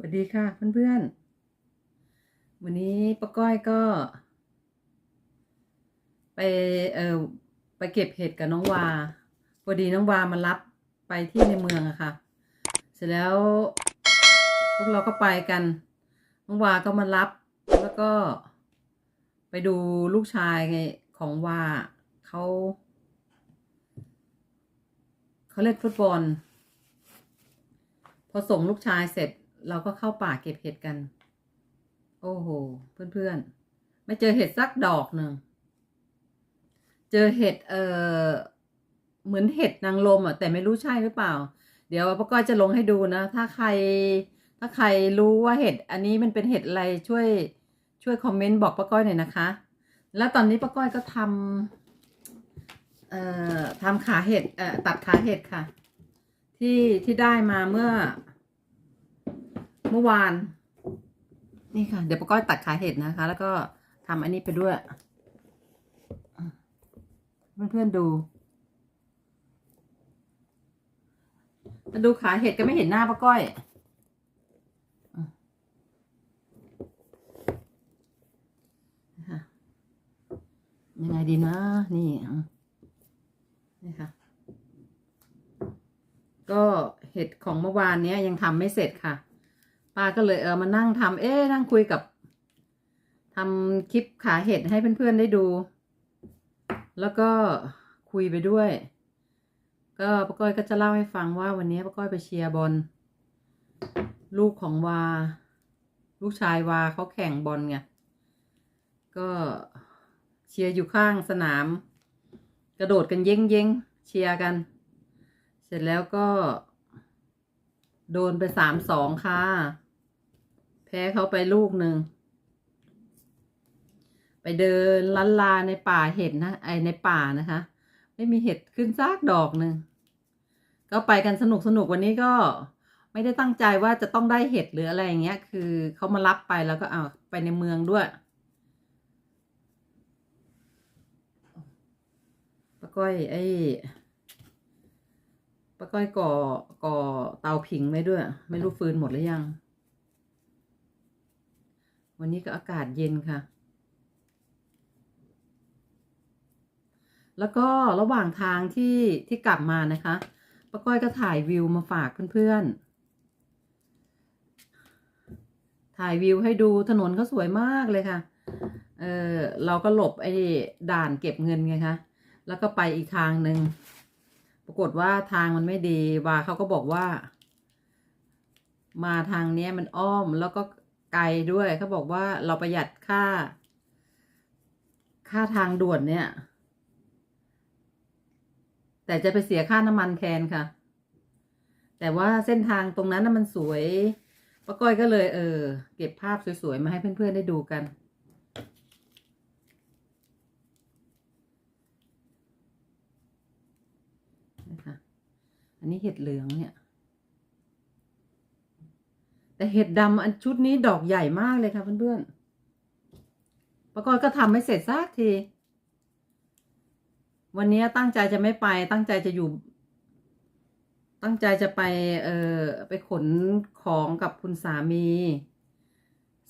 สวัสดีค่ะเพื่อนๆ วันนี้ป้าก้อยก็ ไปเออไปเก็บเห็ดกับน้องวาพอดีน้องวามารับไปที่ในเมืองอะค่ะ เสร็จแล้วพวกเราก็ไปกัน น้องวาก็มารับแล้วก็ไปดูลูกชายของวาเขาเขาเล่นฟุตบอล พอส่งลูกชายเสร็จ เราก็เข้าป่าเก็บเห็ดกัน โอ้โห เพื่อนๆ ไม่เจอเห็ดสักดอกหนึ่ง เจอเห็ดเออเหมือนเห็ดนางลมอะแต่ไม่รู้ใช่หรือเปล่า เดี๋ยวป้าก้อยจะลงให้ดูนะ ถ้าใคร ถ้าใครรู้ว่าเห็ด อันนี้มันเป็นเห็ดอะไรช่วย ช่วยคอมเมนต์บอกป้าก้อยหน่อยนะคะ แล้วตอนนี้ป้าก้อยก็ทำเอ่อทำขาเห็ดเอ่อตัดขาเห็ดค่ะ ที่ที่ได้มาเมื่อ เมื่อวาน นี่ค่ะ เดี๋ยวป้าก้อยตัดขาเห็ดนะคะ แล้วก็ทำอันนี้ไปด้วย เพื่อนๆดูมาดูขาเห็ดก็ไม่เห็นหน้าป้าก้อยนะคะยังไงดีนะ นี่นี่ค่ะ ก็เห็ดของเมื่อวานเนี้ยยังทำไม่เสร็จค่ะ ป้าก็เลยเออมานั่งทำเอ๊นั่งคุยกับทำคลิปขาเห็ดให้เพื่อนๆได้ดู แล้วก็คุยไปด้วย ก็ป้าก้อยก็จะเล่าให้ฟังว่าวันนี้ป้าก้อยไปเชียร์บอลลูกของวา ลูกชายวาเขาแข่งบอลไงก็เชียร์อยู่ข้างสนาม กระโดดกันเย้งเย้งเชียร์กัน เสร็จแล้วก็ โดนไปสามสองค่ะ แพ้เขาไปลูกหนึ่ง ไปเดินลันลาในป่าเห็ดนะไอในป่านะคะ ไม่มีเห็ดขึ้นซากดอกหนึ่งก็ไปกันสนุกสนุกวันนี้ก็ไม่ได้ตั้งใจว่าจะต้องได้เห็ดหรืออะไรอย่างเงี้ย คือเขามารับไปแล้วก็เอาไปในเมืองด้วยป้าก้อยไอ้ป้าก้อยก่อก่อเตาผิงไว้ด้วย ไม่รู้ฟืนหมดหรือยัง วันนี้ก็อากาศเย็นค่ะ แล้วก็ระหว่างทางที่ที่กลับมานะคะป้าก้อยก็ถ่ายวิวมาฝากเพื่อนๆ ถ่ายวิวให้ดูถนนก็สวยมากเลยค่ะ เออเราก็หลบไอ้ด่านเก็บเงินไงคะ แล้วก็ไปอีกทางหนึ่ง ปรากฏว่าทางมันไม่ดีวาเขาก็บอกว่า มาทางเนี้ยมันอ้อมแล้วก็ ไกลด้วยเขาบอกว่าเราประหยัดค่า ค่าทางด่วนเนี่ย แต่จะไปเสียค่าน้ำมันแทนค่ะ แต่ว่าเส้นทางตรงนั้นน่ะมันสวยป้าก้อยก็เลยเออ เก็บภาพสวยๆ มาให้เพื่อนๆ ได้ดูกัน นะคะ อันนี้เห็ดเหลืองเนี่ย แต่เห็ดดำอันชุดนี้ดอกใหญ่มากเลยค่ะเพื่อนๆป้าก้อยก็ทำไม่เสร็จสักที วันนี้ตั้งใจจะไม่ไป ตั้งใจจะอยู่ ตั้งใจจะไป เออไปขนของกับคุณสามี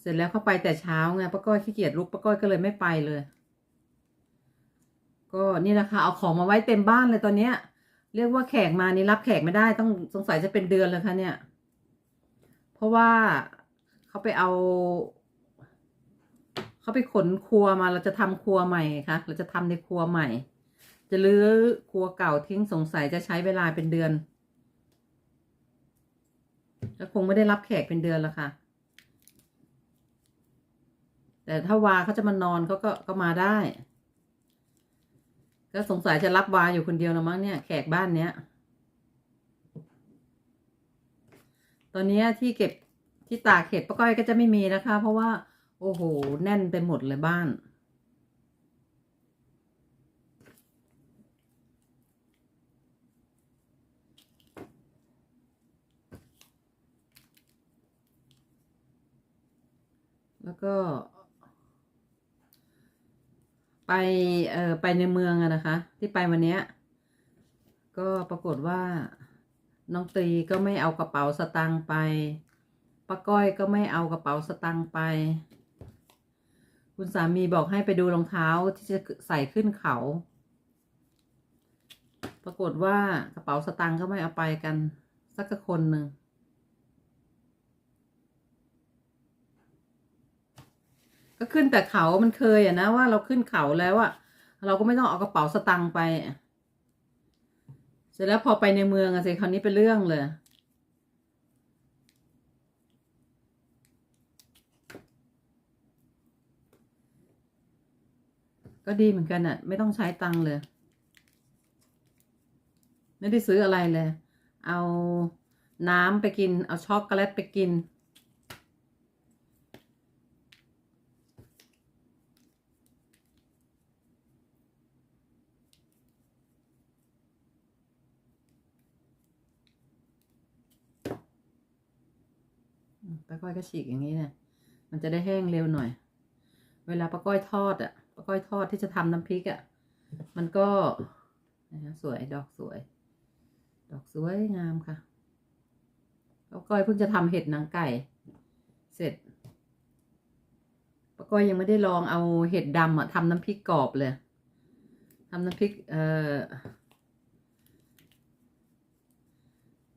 เสร็จแล้วเขาไปแต่เช้าไงป้าก้อยขี้เกียจลุกป้าก้อยก็เลยไม่ไปเลย ก็นี่แหละค่ะเอาของมาไว้เต็มบ้านเลยตอนเนี้ย เรียกว่าแขกมานี่รับแขกไม่ได้ต้องสงสัยจะเป็นเดือนเลยค่ะเนี่ย เพราะว่าเขาไปเอาเขาไปขนครัวมาเราจะทำครัวใหม่ค่ะ เราจะทำในครัวใหม่ จะรื้อครัวเก่าทิ้งสงสัยจะใช้เวลาเป็นเดือนก็คงไม่ได้รับแขกเป็นเดือนแล้วค่ะ แต่ถ้าวาเขาจะมานอนเขาก็ก็มาได้ ก็สงสัยจะรับวาอยู่คนเดียวละมั้งเนี่ย แขกบ้านเนี้ย ต อนนี้ที่เก็บที่ตากเห็ดป้าก้อยก็จะไม่มีนะคะ เพราะว่า โอ้โห แน่นไปหมดเลยบ้าน แล้วก็ ไปเอ่อไปในเมืองอะนะคะ ที่ไปวันนี้ก็ปรากฏว่า น้องตรีก็ไม่เอากระเป๋าสตางค์ไปป้าก้อยก็ไม่เอากระเป๋าสตังค์ไป คุณสามีบอกให้ไปดูรองเท้าที่จะใส่ขึ้นเขา ปรากฏว่ากระเป๋าสตังค์ก็ไม่เอาไปกัน สักคนหนึ่งก็ขึ้นแต่เขามันเคยอะนะว่าเราขึ้นเขาแล้วอะเราก็ไม่ต้องเอากระเป๋าสตังค์ไปอะ สร็จแล้วพอไปในเมืองอะสิคราวนี้เป็นเรื่องเลย ก็ดีเหมือนกันอะไม่ต้องใช้ตังค์เลย ไม่ได้ซื้ออะไรเลย เอาน้ำไปกิน เอาช็อกโกแลตไปกิน อืม ป้าก้อยก็ฉีกอย่างนี้เนี่ย มันจะได้แห้งเร็วหน่อย เวลาป้าก้อยทอดอะป้าก้อยทอดที่จะทำน้ำพริกอะ มันก็นะคะสวยดอกสวย ดอกสวยงามค่ะป้าก้อยเพิ่งจะทำเห็ดหนังไก่ เสร็จป้าก้อยยังไม่ได้ลองเอาเห็ดดำอะทำน้ำพริกกรอบเลยทำน้ำพริก เอ่อ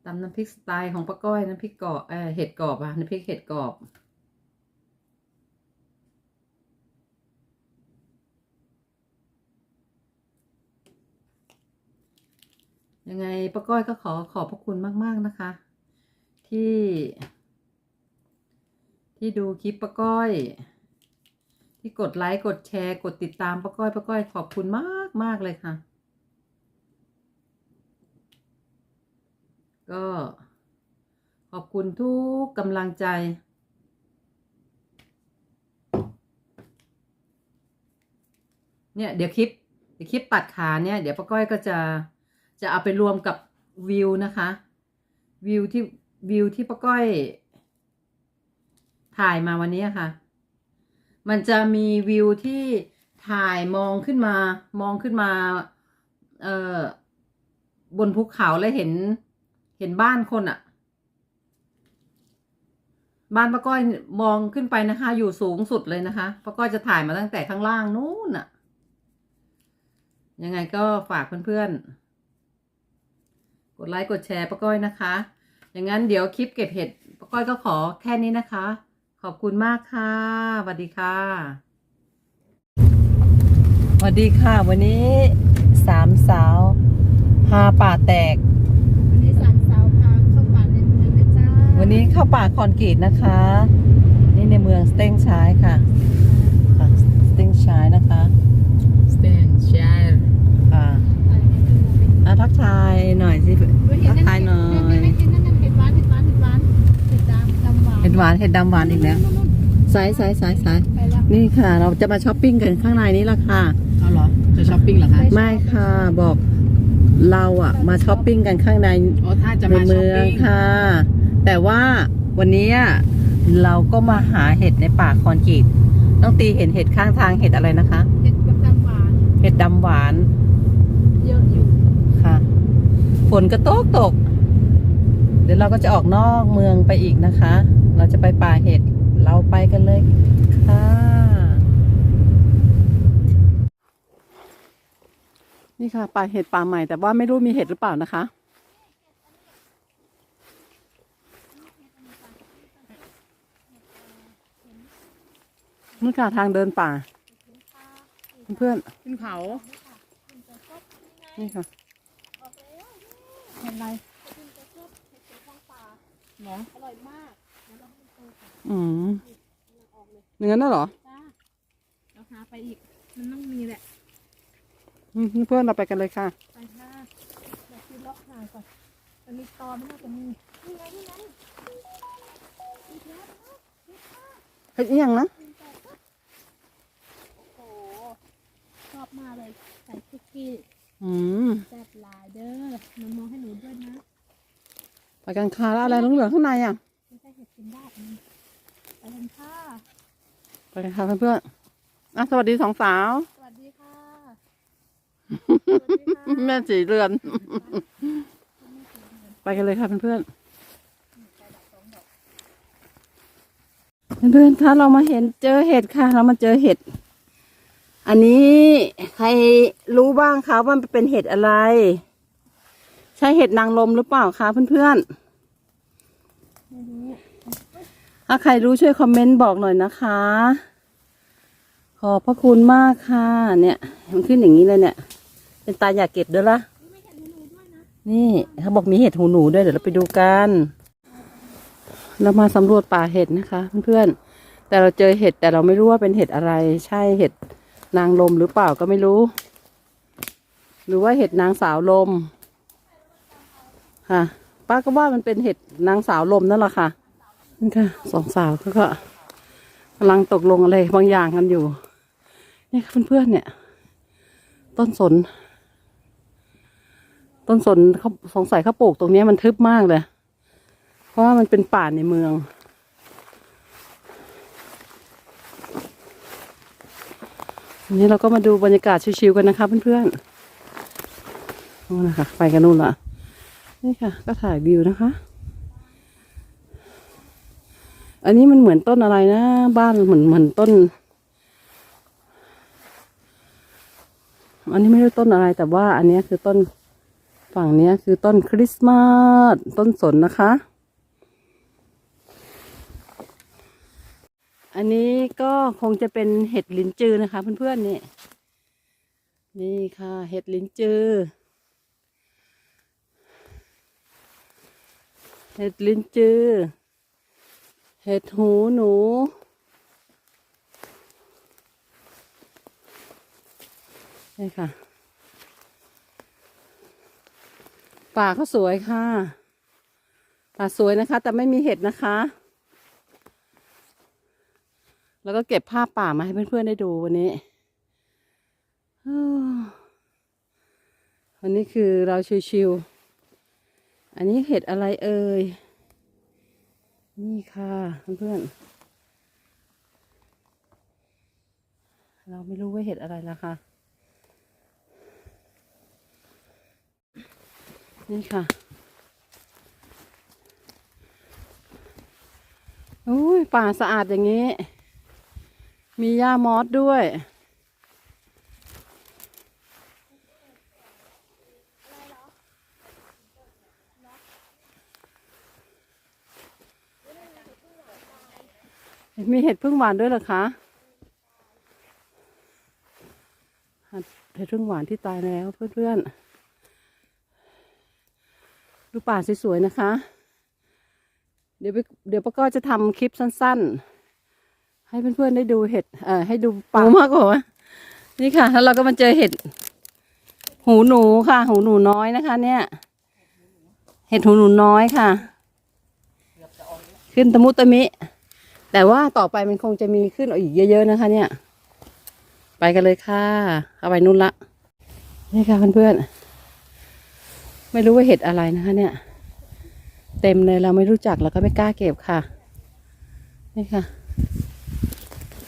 ตำน้ำพริกสไตล์ของป้าก้อยน้ำพริกกรอบเออเห็ดกรอบอะน้ำพริกเห็ดกรอบ ยังไงป้าก้อยก็ขอขอบพระคุณมาก ๆ นะคะ ที่ ที่ดูคลิปป้าก้อย ที่กดไลค์กดแชร์ กดติดตามป้าก้อยป้าก้อยขอบคุณมากมากเลยค่ะ ก็ขอบคุณทุกกำลังใจ เนี่ย เดี๋ยวคลิป เดี๋ยวคลิปตัดขาเนี่ย เดี๋ยวป้าก้อยก็จะจะเอาไปรวมกับวิวนะคะ วิวที่วิวที่ป้าก้อย ถ่ายมาวันนี้ค่ะ มันจะมีวิวที่ถ่ายมองขึ้นมามองขึ้นมา เอ่อบนภูเขาแล้วเห็น เห็นบ้านคนอะบ้านป้าก้อยมองขึ้นไปนะคะ อยู่สูงสุดเลยนะคะป้าก้อยจะถ่ายมาตั้งแต่ข้างล่างนู้นอะยังไงก็ฝากเพื่อนๆ กดไลค์กดแชร์ป้าก้อยนะคะ อย่างนั้นเดี๋ยวคลิปเก็บเห็ดป้าก้อยก็ขอแค่นี้นะคะ ขอบคุณมากค่ะสวัสดีค่ะสวัสดีค่ะ วันนี้สามสาวพาป่าแตก นนี้เข้าป่าคอนกรีตนะคะ นี่ในเมืองสเต็งชายค่ะค่ะสเต็งชายนะคะสเตนชาร์ค่ะอะทักทายหน่อยสิทักทายหน่อยเห็ดนั่นเห็ดหวานเห็ดหวานเห็ดหวานเห็ดดำดำหวานเห็ดหวานเห็ดดำหวานอีกแล้วสายสายสายสายไปแล้วนี่ค่ะ เราจะมาช้อปปิ้งกันข้างในนี้ละค่ะเอาเหรอจะช้อปปิ้งเหรอคะไม่ค่ะบอกเราอะมาช้อปปิ้งกันข้างในอ๋อถ้าจะในมาช้อเมืปองปิ้งค่ะ แต่ว่าวันนี้อะเราก็มาหาเห็ดในป่าคอนกรีตน้องตีเห็นเห็ดข้างทางเห็ดอะไรนะคะ เห็ดแบบดำหวาน เห็ดดำหวาน เยอะอยู่ ค่ะ ฝนก็ตกตก เดี๋ยวเราก็จะออกนอกเมืองไปอีกนะคะ เราจะไปป่าเห็ด เราไปกันเลยค่ะ นี่ค่ะป่าเห็ดป่าใหม่ แต่ว่าไม่รู้มีเห็ดหรือเปล่านะคะ นี่ค่ะทางเดินป่า เพื่อนขึ้นเขาๆนี่ค่ะเห็ดอะไรเนาะอร่อยมากอืมอย่างนั้นน่ะเหรอจ้าเราหาไปอีก มันต้องมีแหละอืมเพื่อนเราไปกันเลยค่ะไปค่ะเดี๋ยวคือล็อกห่างก่อนมันมีตอไม่น่าจะมีนี่ไงนี่ไงอีกแล้วเฮ้ยอหย่างนะ โอ้โหชอบมากเลย ใส่คุกกี้ อืม แซ่บหลายเด้อมันมองให้หนูด้วยนะ ไป กันค่ะแล้วอะไรเหลืองๆข้างในอะไม่ใช่เห็ดกินได้อืมไปกันค่ะไปกันค่ะเพื่อนๆอะสวัสดีสองสาว สวัสดีค่ะสวัสดีค่ะแม่สีเรือน ไปกันเลยค่ะเพื่อนเพื่อนๆคะเรามาเห็นเจอเห็ดค่ะ เรามาเจอเห็ด อันนี้ใครรู้บ้างคะว่ามันเป็นเห็ดอะไร ใช่เห็ดนางลมหรือเปล่าคะเพื่อนๆ ถ้าใครรู้ช่วยคอมเมนต์บอกหน่อยนะคะ ขอบพระคุณมากค่ะ เนี่ย มันขึ้นอย่างนี้เลยเนี่ย เป็นตาอยากเก็บด้วยละนี่เขาบอกมีเห็ดหูหนูด้วยเดี๋ยวเราไปดูกัน เรามาสำรวจป่าเห็ดนะคะเพื่อนๆ แต่เราเจอเห็ดแต่เราไม่รู้ว่าเป็นเห็ดอะไร ใช่เห็ดนางลมหรือเปล่าก็ไม่รู้ หรือว่าเห็ดนางสาวลมค่ะ ป้าก็ว่ามันเป็นเห็ดนางสาวลมนั่นแหละค่ะนี่ค่ะสองสาวก็กำลังตกลงอะไรบางอย่างกันอยู่ นี่ค่ะเพื่อนๆเนี่ย ต้นสน ต้นสนเขาสงสัยเขาปลูกตรงนี้มันทึบมากเลย เพราะว่ามันเป็นป่าในเมืองวันนี้เราก็มาดูบรรยากาศชิวๆกันนะคะเพื่อนๆนู่นนะคะไปกันนู่นละ นี่ค่ะ ก็ถ่ายวิวนะคะ อันนี้มันเหมือนต้นอะไรนะ บ้านเหมือนเหมือนต้น อันนี้ไม่รู้ต้นอะไรแต่ว่า อันนี้คือต้นฝั่งนี้คือต้นคริสต์มาสต้นสนนะคะ อันนี้ก็คงจะเป็นเห็ดลิ้นจือนะคะ เพื่อนๆนี่นี่ค่ะ เห็ดลิ้นจือ เห็ดลิ้นจือ เห็ดหูหนู นี่ค่ะ ป่าเขาสวยค่ะ ป่าสวยนะคะ แต่ไม่มีเห็ดนะคะ แล้วก็เก็บภาพป่ามาให้เพื่อนๆได้ดูวันนี้ววันนี้คือเราชิวๆ อันนี้เห็ดอะไรเอ่ย นี่ค่ะเพื่อนๆเราไม่รู้ว่าเห็ดอะไรละค่ะนี่ค่ะอุ้ยป่าสะอาดอย่างนี้ มีหญ้ามอสด้วย มีเห็ดพึ่งหวานด้วยเหรอคะเห็ดพึ่งหวานที่ตายแล้วเพื่อนๆ ดูป่าสวยๆนะคะ เดี๋ยวเดี๋ยวป้าก็จะทำคลิปสั้นๆ ให้เพื่อนๆได้ดูเห็ด เอ่อ ให้ดูป่ามากกว่านี่ค่ะ แล้วเราก็มาเจอเห็ด หูหนูค่ะ หูหนูน้อยนะคะ เนี่ย เห็ดหูหนูน้อยค่ะ ขึ้นตะมุตะมิ แต่ว่าต่อไปมันคงจะมีขึ้นอีกเยอะ ๆนะคะ เนี่ย ไปกันเลยค่ะ เอาไปนู่นละนี่ค่ะเพื่อนๆไม่รู้ว่าเห็ดอะไรนะคะ เนี่ย เต็มเลยเราไม่รู้จักเราก็ไม่กล้าเก็บค่ะ นี่ค่ะ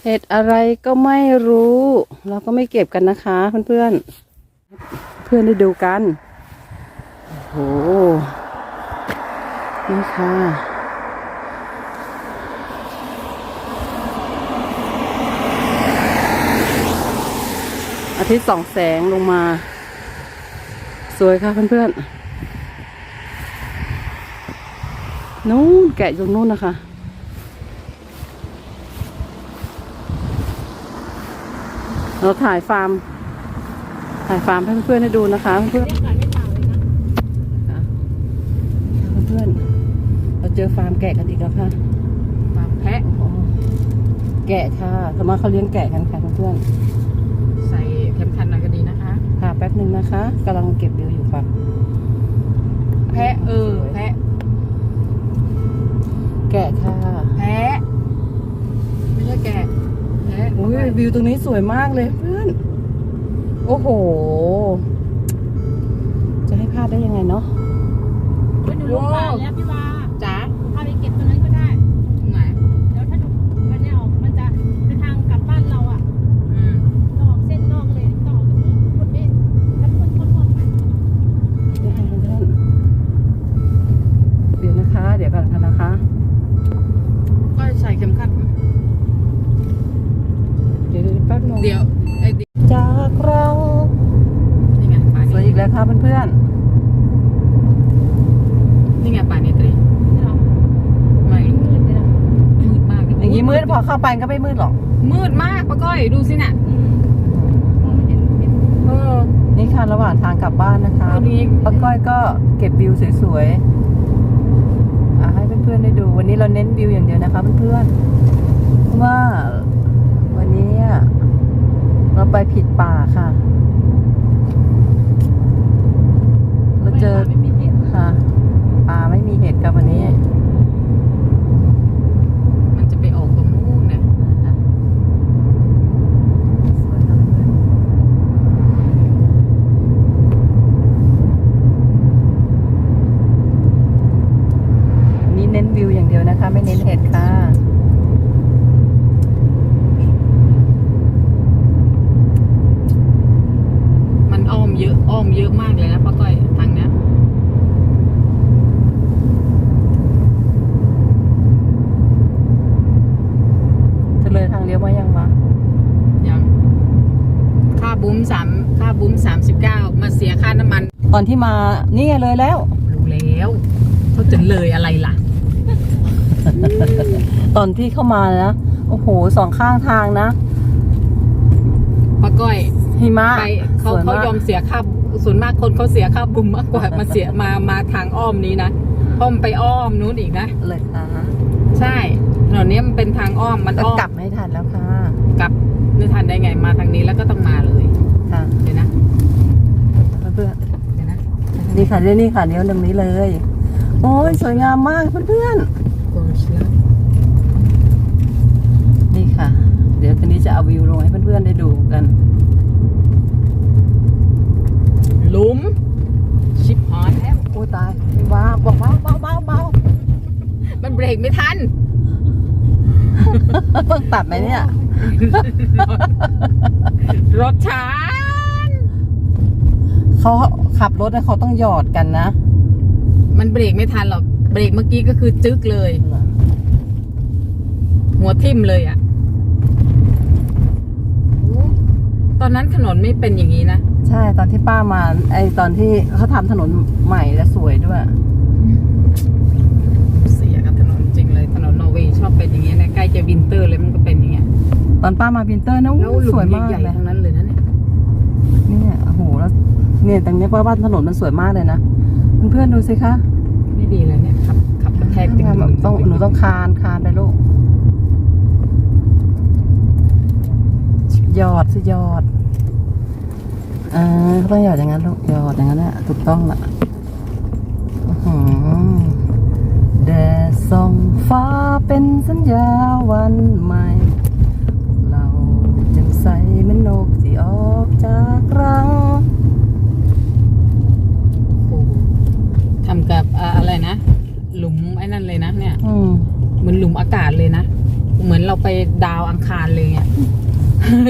เห็ดอะไรก็ไม่รู้ เราก็ไม่เก็บกันนะคะ เพื่อนๆ เพื่อนได้ดูกันโอ้โหนี่ค่ะ อาทิตย์ส่องแสงลงมา สวยค่ะเพื่อนๆนู้นแกะอยู่นู้นนะคะเราถ่ายฟาร์ม ถ่ายฟาร์มให้เพื่อนๆได้ดูนะคะเพื่อนๆค่ะเพื่อนๆเราเจอฟาร์มแกะกันอีกแล้วค่ะฟาร์มแพะแกะค่ะสมมติเขาเลี้ยงแกะกันค่ะเพื่อนใส่เข็มขัดหน่อยก็ดีนะคะ ๆค่ะแป๊บหนึ่งนะคะกำลังเก็บเดียวอยู่ค่ะ แพะเออแพะแกะค่ะแพะไม่ใช่แกะแพะอุ้ยวิวตรงนี้สวยมากเลยเพื่อน โอ้โห จะให้พลาดได้ยังไงเนาะ ไปดูลูกป่าแล้วพี่วาจ๋ เดียวจากเราสวยอีกแล้วครับเพื่อนๆนี่ไงป่าเนตรีไม่มืดเลยนะมืดมากอย่างนี้มืดพอเข้าไปก็ไม่มืดหรอก มืดมากป้าก้อยดูสิน่ะนี่ค่ะระหว่างทางกลับบ้านนะคะป้าก้อยก็เก็บวิวสวยๆให้เพื่อนๆได้ดู วันนี้เราเน้นวิวอย่างเดียวนะคะเพื่อนๆว่า เราไปผิดป่าค่ะ เราเจอ ไม่มีเห็น ค่ะป่าไม่มีเห็ดกับวันนี้ มันจะไปออกตรงนู้นนะ สวยค่ะเพื่อนๆนี่เน้นวิวอย่างเดียวนะคะ ไม่เน้นเห็ดค่ะ มันอ้อมเยอะอ้อมเยอะมากเลยนะป้าก้อยทางเนี้ย จะเลยทางเลี้ยวมายังวะ ยังค่าบุ้มสามค่าบุ้มสามสิบเก้ามาเสียค่าน้ำมัน ตอน ที่มานี่ไงเลยแล้ว รู้แล้วเขาจะเลยอะไรล่ะ ตอนที่เข้ามานะ โอ้โหสองข้างทางนะป้าก้อยหิมะไปเขาสวยเขามาก ยอมเสียค่าส่วนมากคนเขาเสียค่าบุ้มมากกว่ามาเสียมามาทางอ้อมนี้นะเพราะมันไปอ้อมนู้นอีกนะ เลยค่ะใช่ถนนนี้มันเป็นทางอ้อมมันก็อ้อมกลับไม่ทันแล้วค่ะกลับนึกทันได้ไงมาทางนี้แล้วก็ต้องมาเลยค่ะ เดี๋ยวนะ เพื่อน เดี๋ยวนะ ๆนี่ค่ะเดี๋ยวนี่ค่ะเลี้ยวตรงนี้เลย โอ้ยสวยงามมากเพื่อนโกชแล้วๆนี่ค่ะ เดี๋ยวทีนี้จะเอาวิวลงให้เพื่อนๆได้ดูกันหลุมชิบหายแล้วโอ้ตายว้าบอกเบาเบาเบาเบามันเบรกไม่ทันเพิ่งตัดไหมเนี่ย รถช้าเขา ขับรถนะเขาต้องหยอดกันนะ มันเบรกไม่ทันหรอก เบรกเมื่อกี้ก็คือจึ๊กเลย หัวทิ่มเลยอะ่ะ ตอนนั้นถนนไม่เป็นอย่างนี้นะ ใช่ตอนที่ป้ามา ไอตอนที่เขาทำถนนใหม่และสวยด้วย เสียกับถนนจริงเลย ถนนนอร์เวย์ชอบเป็นอย่างเงี้ยนะ ใกล้จะวินเตอร์เลยมันก็เป็นอย่างเงี้ย ตอนป้ามาพินเตอร์นะแล้วอู้หลุสวยมมากใหญ่เลยๆทั้งนั้นเลยนะเนี่ย เนี่ยโอ้โหแล้ว เนี่ยตรงนี้ป้าว่าถนนมันสวยมากเลยนะเพื่อนๆดูสิคะไม่ดีเลยเนี่ยขับขับกระแทกตึงต้องหนูต้องคานคานไปลูกหยอดสิหยอดเออต้องหยอดอย่างนั้นลูกหยอดอย่างนั้นแหละถูกต้องละอื้อหือแดดส่องฟ้าเป็นสัญญาวันใหม่ เราจึงใสเหมันนกที่ออกจากรัง โอ้โหทำกับ อ่าอะไรนะ หลุมไอ้นั่นเลยนะเนี่ยอืมเหมือนหลุมอากาศเลยนะ เหมือนเราไปดาวอังคารเลยเนี่ย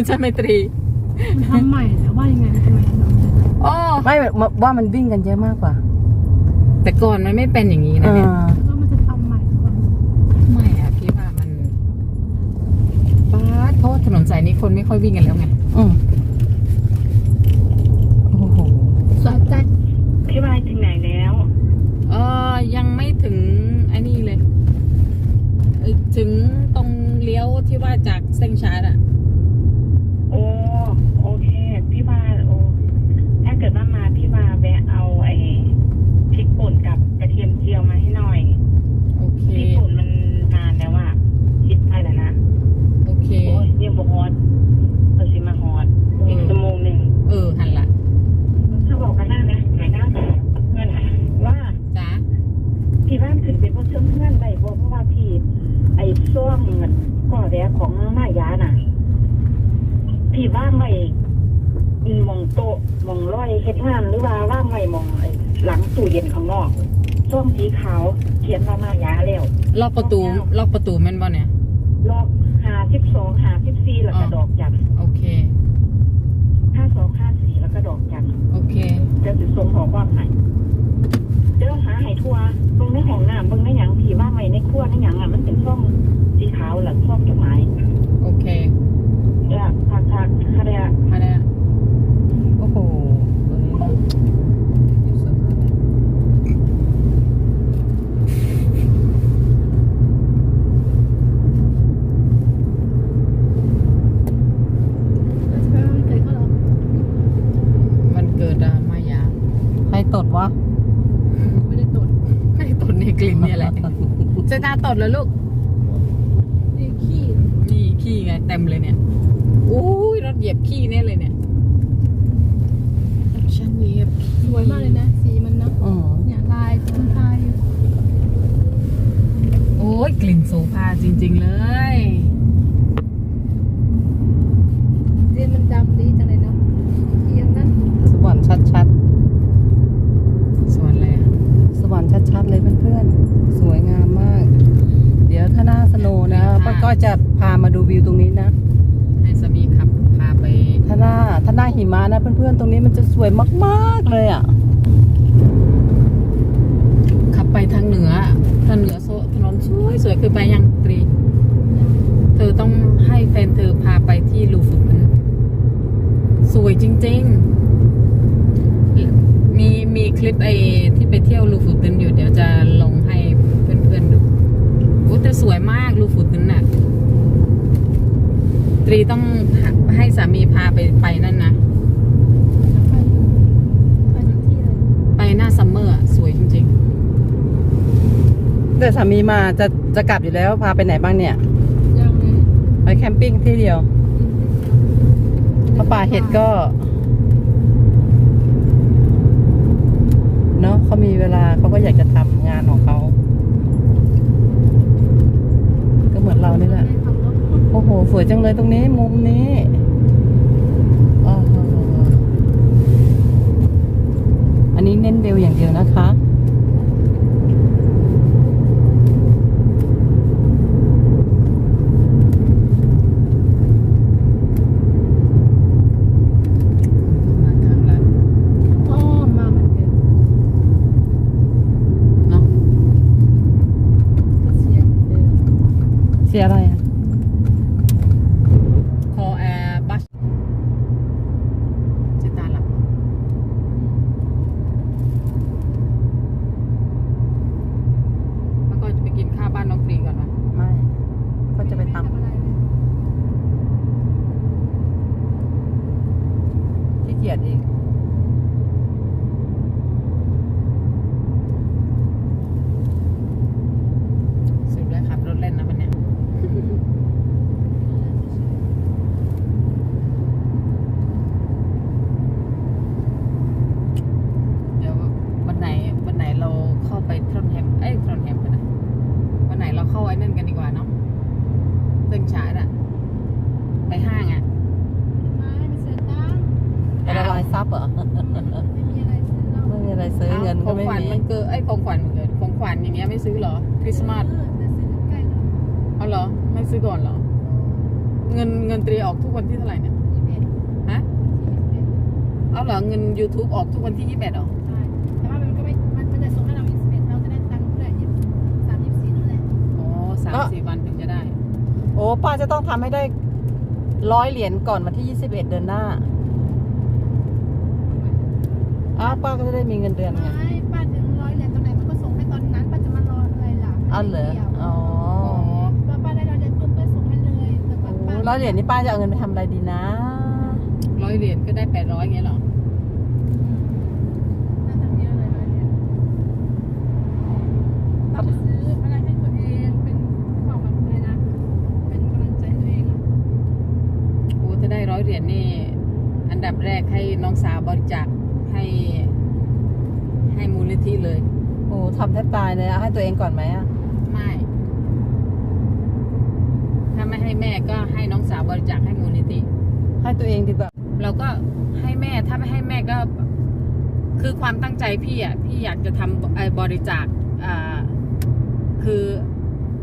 ใช่ไหมตรีมันทำใหม่แล้วว่ายังไงทำไมถนนเป็นแบบนี้อ๋อไม่ว่ามันวิ่งกันเยอะมากกว่าแต่ก่อนมันไม่เป็นอย่างนี้เอนะเนี่ย อ แล้วก็มันจะทำใหม่ทุกวันไม่อะพี่ว่ามันป้าดเพราะว่าถนนสายนี้คนไม่ค่อยวิ่งกันแล้วไง อืมโอ้โห สนใจ พี่วายถึงไหนแล้ว เออ ยังไม่ถึงไอ้นี่เลย ถึงตรงเลี้ยวที่ว่าจากเส้นชาร์ดอะ โอ้ โอเค พี่วาโอ้ถ้าเกิดว่ามาพี่วาแวะเอาไอ้พริกป่นกับกระเทียมเจียวมาให้หน่อย โอเค พริกป่นมันนานแล้วอะคิดไปแล้วนะ โอเค โอ้ยยังบ่ฮอตเราสิมาฮอตอีกชั่วโมงหนึ่ง เออหันละ ถ้าบอกกันหน้านะไหนนะเงินว่า จ้า พี่บ้านขึ้นไปบนเชิงเงื่อนได้บ่เพราะว่าพี่ ไอ้ซ่วงก่อ แดกของมายาน่ะพี่ว่างไว้มองโต๊ะมองร้อยเฮ็ดงานหรือว่าว่างไว้มองไอ้หลังตู้เย็นข้างนอกซ่วงสีขาวเขียนว่ามายาแล้วล็อกประตูล็อกประตูแม่นบ่เนี่ยลอกหาสิบสองหาสิบสี่แล้วก็ อ๋อ ดอกจัน โอเค ห้าสองห้าสี่แล้วก็ดอกจัน โอเค จะสิส่งขอความให้เดี๋ยวหาให้ทั่วเบิ่งในห้องน้ำเบิ่งในหยังพี่ว่างไว้ในครัวในหยังอะมันเป็นซ่องสีขาวหลังซ่องจดหมาย โอเค เดี๋ยวพักพักๆค่ะเดี๋ยว พอได้ละ โอ้โหตัวนี้นะ วะ ไม่ได้ตด ไม่ตดในกลิ่นเนี่ยแหละเจตาตด แล้วลูก นี่ขี้นี่ขี้ไงเต็มเลยเนี่ยอุ้ยรถเหยียบขี้แน่เลยเนี่ยฉันเหยียบขี้สวยมากเลยนะ สีมันเนาะอืมเนี่ยลายตรงทายอยู่ โอ้ยกลิ่นโซฟาจริง ๆ เลย เรียนมันดำดีจังเลยเนาะเอียงนั่น สวรรค์ชัด ส่วนอะไรอะ ๆ สวรรค์ชัดๆเลยเพื่อนๆ สวยงามมาก เดี๋ยวถ้าหน้าสโนว์นะป้า ก้อยจะพามาดูวิวตรงนี้นะ ให้สามีขับพาไปถ้าหน้าถ้าหน้าหิมะนะ เพื่อนๆ ตรงนี้มันจะสวยมากๆเลยอะ ขับไปทางเหนือทางเหนือโซถนนสวยสวยคือไปยังตรี เธอต้องให้แฟนเธอพาไปที่ลูฟุตนสวยจริง ๆ มีมีคลิปไอ้ที่ไปเที่ยวลูฟุตนอยู่เดี๋ยวจะลงให้เพื่อนๆดูโอ้แต่สวยมากลูฟุตนน่ะ ตรีต้องให้สามีพาไปไปนั่นนะ ไปไปทุกที่เลยไปหน้าซัมเมอร์อะสวยจริง แต่สามีมาจะจะกลับอยู่แล้วพาไปไหนบ้างเนี่ยยังเลยไปแคมปิ้งที่เดียวพระป่าเห็ดก็เนาะเขามีเวลาเขาก็อยากจะทำงานของเขา ก็เหมือนเรานี่แหละ ขับรถ โอ้โห สวยจังเลยตรงนี้มุมนี้โอ้โหอันนี้เน้นเบลอย่างเดียวนะคะๆมาทางลัดอ้อมมาเหมือนเดิมเนาะเสียงเหมือนเดิมเสียอะไรอะ คอแอร์บัสจะตาหลับเหรอแล้วก็จะไปกินข้าวบ้านน้องตรีก่อนนะ ไม่ ก็จะไปท ม่อะไรเลยำขี้เกียจอีก สรุปแล้วขับรถเล่นนะวันเนี้ยเดี๋ยววันไหนวันไหนเราเข้าไปทรอนแฮมเอ้ยทรอนแฮมกันนะวันไหนเราเข้าไอ้นั่นกันดีกว่าเนาะเตึงฉาดอะไปห้างอะ ไม่ไม่เสียตังค์ จะละลายซับเหรอ ไม่มีอะไรซื้อเรา ไม่มีอะไรซื้อเงิน ข ก็ อง ไม่ ขวัญ มี มันเกิดไอ้ยของขวัญมันเกิดของขวัญอย่างเงี้ยไม่ซื้อเหรอ คริสต์มาส เออจะซื้อใกล้เลย เอาเหรอ ไม่ซื้อก่อนเหรอ เงินเงินตรีออกทุกวันที่เท่าไหร่เนี่ย ยี่สิบเอ็ด ฮะ ยี่สิบเอ็ด เอาเหรอ เงิน YouTube ออกทุกวันที่ยี่สิบเอ็ดเหรอ ใช่แต่ว่ามันก็ไม่ มันมันจะส่งให้เรายี่สิบเอ็ดเราจะได้ตังค์เท่าไหร่ยี่สิบสามยี่สิบสี่นั่นแหละ อ๋อสามสี่วันถึงจะได้ โอ้ป้าจะต้องทำให้ได้ร้อยเหรียญก่อนวันที่21เดือนหน้าอ้าวป้าก็จะได้มีเงินเดือนไงไม่ป้าถึงร้อยเหรียญตรงไหนมันก็ส่งให้ตอนนั้นป้าจะมารออะไรล่ะอ้าวเหรอไม่กี่ยวอ๋ออ๋อป้าป้าได้ร้อยเหรียญปุ๊บก็ส่งให้เลยแต่ป้าป้าร้อยเหรียญนี่ป้าจะเอาเงินไปทำอะไรดีนะร้อยเหรียญก็ได้แปดร้อยเงี้ยเหรอน่าจะเยอะเลยร้อยเหรียญป้าไปซื้ออะไรให้ตัวเองเป็นของแบบอะไรนะ เป็นกำลังใจให้ตัวเองอะ โอ้ ถ้าได้ร้อยเหรียญนี่ อันดับแรกให้น้องสาวบริจาคให้ ให้มูลนิธิเลย โอ้ทำแทบตายเลยเอาให้ตัวเองก่อนไหมอะไม่ ถ้าไม่ให้แม่ก็ให้น้องสาวบริจาคให้มูลนิธิ ให้ตัวเองดีกว่าเราก็ให้แม่ถ้าไม่ให้แม่ก็ คือความตั้งใจพี่อะ พี่อยากจะทำเอ่อบริจาคอ่าคือ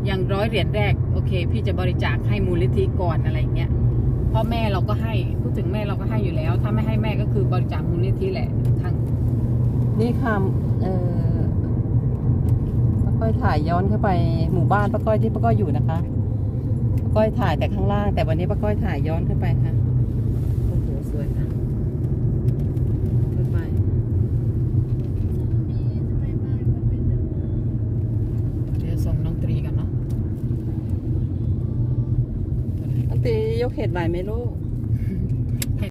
อย่างร้อยเหรียญแรก โอเค พี่จะบริจาคให้มูลนิธิก่อนอะไรอย่างเงี้ยเพราะแม่เราก็ให้พูดถึงแม่เราก็ให้อยู่แล้ว ถ้าไม่ให้แม่ก็คือบริจาคมูลนิธิแหละทางนี่ค่ะเออป้าก้อยถ่ายย้อนเข้าไปหมู่บ้านป้าก้อยที่ป้าก้อยอยู่นะคะป้าก้อยถ่ายแต่ข้างล่าง แต่วันนี้ป้าก้อยถ่ายย้อนเข้าไปค่ะโอ้โหสวยค่ะขึ้นไป มีทำไมบ้านมันเป็นแบบนี้ เดี๋ยวส่งน้องต เห็ดไหวไหมลูก